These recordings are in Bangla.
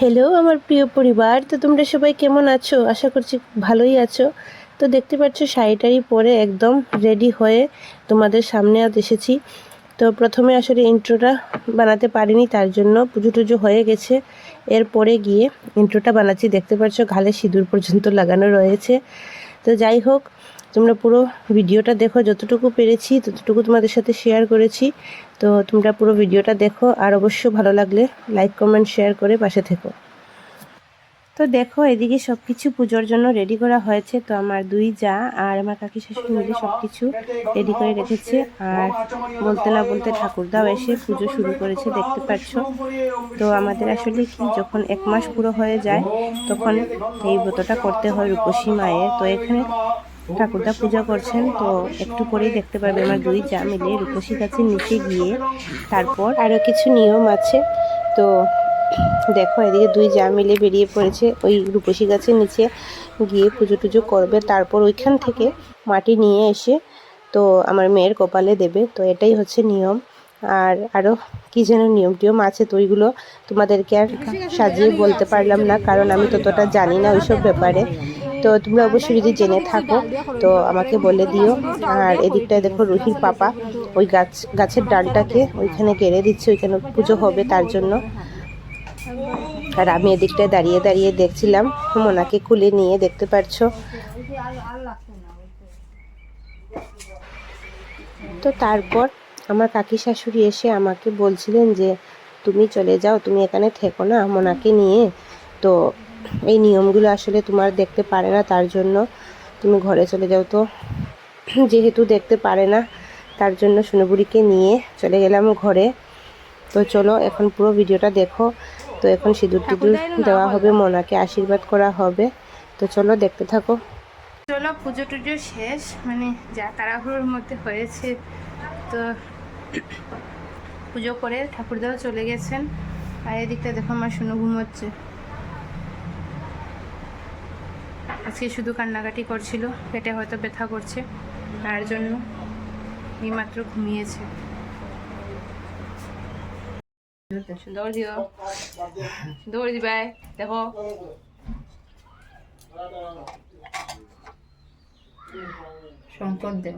হ্যালো আমার প্রিয় পরিবার। তো তোমরা সবাই কেমন আছো? আশা করছি ভালোই আছো। তো দেখতে পাচ্ছ শাড়িটারি পরে একদম রেডি হয়ে তোমাদের সামনে আজ এসেছি। তো প্রথমে আসলে ইন্ট্রোটা বানাতে পারিনি, তার জন্য পুজো টুজো হয়ে গেছে। এরপরে গিয়ে ইন্ট্রোটা বানাচ্ছি। দেখতে পাচ্ছ, ঘালে সিঁদুর পর্যন্ত লাগানো রয়েছে। তো যাই হোক তোমরা পুরো ভিডিওটা দেখো, যতটুকু পেরেছি ততটুকু তোমাদের সাথে শেয়ার করেছি। তো তোমরা পুরো ভিডিওটা দেখো, আর অবশ্য ভালো লাগলে লাইক কমেন্ট শেয়ার করে পাশে থেকো। তো দেখো, এদিকে সব কিছু পুজোর জন্য রেডি করা হয়েছে। তো আমার দুই যা আর আমার কাকি শাশুড়ি মিলে সব কিছু রেডি করে রেখেছে। আর বলতে না বলতে ঠাকুরদাও এসে পুজো শুরু করেছে, দেখতে পাচ্ছ। তো আমাদের আসলে কি, যখন এক মাস পুরো হয়ে যায়, তখন এই ব্রতটা করতে হয় রূপসী মায়ের। তো এখানে ঠাকুরদা পূজা করছেন, তো একটু পরেই দেখতে পারবে আমার দুই যা মিলে রূপসী গাছের নিচে গিয়ে তারপর আরও কিছু নিয়ম আছে। তো দেখো, এদিকে দুই যা মিলে বেরিয়ে পড়েছে ওই রূপসী গাছের নিচে গিয়ে পুজো টুজো করবে। তারপর ওইখান থেকে মাটি নিয়ে এসে তো আমার মেয়ের কপালে দেবে। তো এটাই হচ্ছে নিয়ম। আর আরও কী যেন নিয়ম টিয়ম আছে, তো ওইগুলো তোমাদেরকে আর সাজিয়ে বলতে পারলাম না, কারণ আমি ততটা জানি না ওইসব ব্যাপারে। তো তোমরা অবশ্যই যদি জেনে থাকো, তো আমাকে বলে দিও। আর এদিকটায় দেখো রুহির পাপা, ওই গাছ, গাছের ডালটাকে ওইখানে কেড়ে দিচ্ছে, ওইখানে পুজো হবে তার জন্য। আর আমি এদিকটায় দাঁড়িয়ে দাঁড়িয়ে দেখছিলাম, মোনাকে খুলে নিয়ে দেখতে পারছ। তো তারপর আমার কাকি শাশুড়ি এসে আমাকে বলছিলেন যে, তুমি চলে যাও, তুমি এখানে থেকো না, মোনাকে নিয়ে। তো এই নিয়মগুলো আসলে তোমার দেখতে পারে না তার জন্য তুমি ঘরে চলে যাও তো। যেহেতু দেখতে পারে না তার জন্য সোনবুড়িকে নিয়ে চলে গেলাম ঘরে। তো চলো এখন পুরো ভিডিওটা দেখো। তো এখন সিঁদুর টিঁদুর দেওয়া হবে মোনাকে আশীর্বাদ করা হবে। তো চলো দেখতে থাকো। চলো পুজো টুজো শেষ মানে যা তাড়াহুড়োর মধ্যে হয়েছে। তো পুজো করে ঠাকুরদাও চলে গেছেন। আর এদিকটা দেখো আমার শুনো ঘুমোচ্ছে। আজকে শুধু কান্নাকাটি করছিল পেটে হয়তো ব্যথা করছে তার জন্য এইমাত্র ঘুমিয়েছে। দৌড় দিও দৌড় দিবাই দেখো শঙ্কর দেব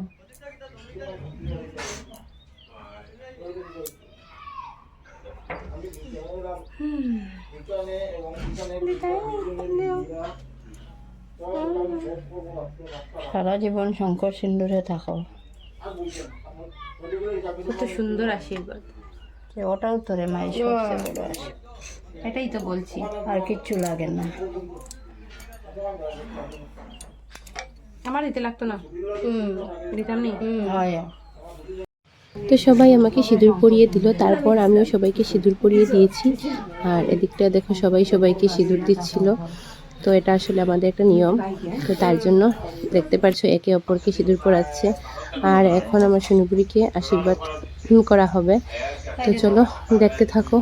সারা জীবন শঙ্কর সিন্দুরে থাকো। কত সুন্দর আশীর্বাদ। ওটাও তোরে মায়ের সবচেয়ে বড় আছে এটাই তো বলছি। আর কিচ্ছু লাগে না। আমার দিতে লাগতো না। দিতাম নি? হয়। তো সবাই আমাকে সিঁদুর পরিয়ে দিল। তারপর আমিও সবাইকে সিঁদুর পরিয়ে দিয়েছি। আর এদিকটা দেখো সবাই সবাইকে সিঁদুর দিচ্ছিল। তো এটা আসলে আমাদের একটা নিয়ম। তো তার জন্য দেখতে পাচ্ছো একে অপরকে সিঁদুর পরাচ্ছে। আর এখন আমার সোনুপুরিকে আশীর্বাদ করা হবে। তো চলো দেখতে থাকো।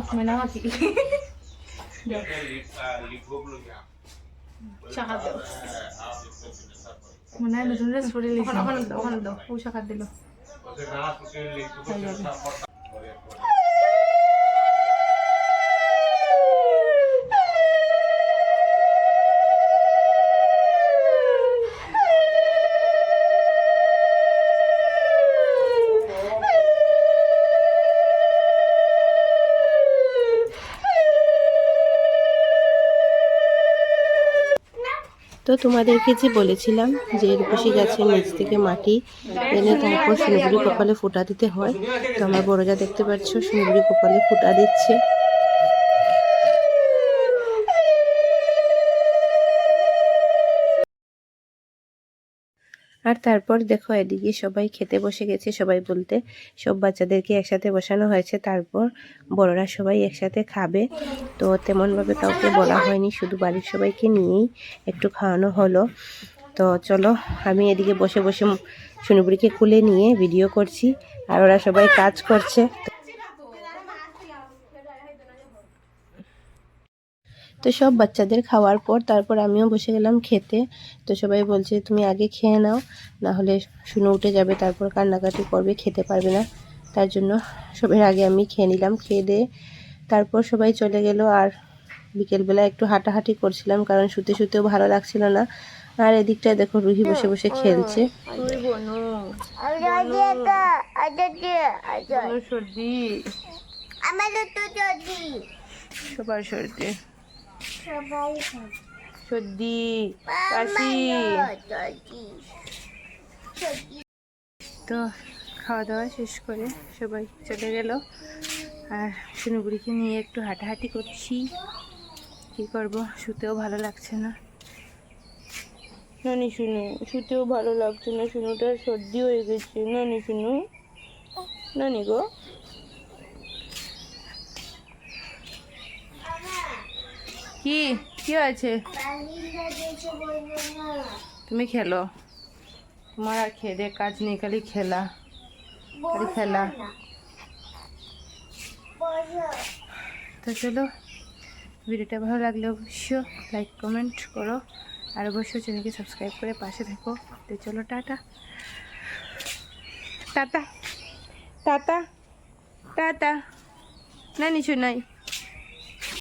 মনে হয় নতুন ড্রেস পরে লিখি দিল। তোমাদেরকে যে বলেছিলাম যে রূপসী গাছের নিচ থেকে মাটি এনে তারপর সুন্দরী কপালে ফোঁটা দিতে হয়, তো আমার বড়জা দেখতে পাচ্ছ সুন্দরী কপালে ফোঁটা দিচ্ছে। আর তারপর দেখো এদিকে সবাই খেতে বসে গেছে, সবাই বলতে, সব বাচ্চাদেরকে একসাথে বসানো হয়েছে। তারপর বড়রা সবাই একসাথে খাবে। তো তেমনভাবে কাউকে বলা হয়নি, শুধু বাড়ির সবাইকে নিয়েই একটু খাওয়ানো হলো। তো চলো, আমি এদিকে বসে বসে সুনুবুড়িকে খুলে নিয়ে ভিডিও করছি, আর ওরা সবাই কাজ করছে। তো সব বাচ্চাদের খাওয়ার পর তারপর আমিও বসে গেলাম খেতে। তো সবাই বলছে তুমি আগে খেয়ে নাও না হলে শুনে উঠে যাবে তারপর কান্নাকাটি করবে খেতে পারবে না। তার জন্য সবার আগে আমি খেয়ে নিলাম খেয়ে দিয়ে তারপর সবাই চলে গেল। আর বিকেলবেলা একটু হাঁটাহাঁটি করছিলাম কারণ শুতে শুতেও ভালো লাগছিল না। আর এদিকটায় দেখো রুহি বসে বসে খেলছে। সর্দি সবার সর্দি সর্দি, কাশি। তো খাওয়া দাওয়া শেষ করে সবাই চলে গেল। আর শুনুগুড়িকে নিয়ে একটু হাঁটাহাঁটি করছি। কী করব? শুতেও ভালো লাগছে না। নানি শুনু, শুতেও ভালো লাগছে না। শুনুটার সর্দি হয়ে গেছে। নানি শুনু। নানি গো। কি? কি আছে তুমি খেলো। তোমার আর খেয়ে কাজ নেই, খালি খেলা। খালি খেলা। তো চলো, ভিডিওটা ভালো লাগলে অবশ্য লাইক কমেন্ট করো। আর অবশ্যই চ্যানেলকে সাবস্ক্রাইব করে পাশে থেকো। তো চলো, টাটা। টাটা। টাটা। টাটা। না নিচু নাই।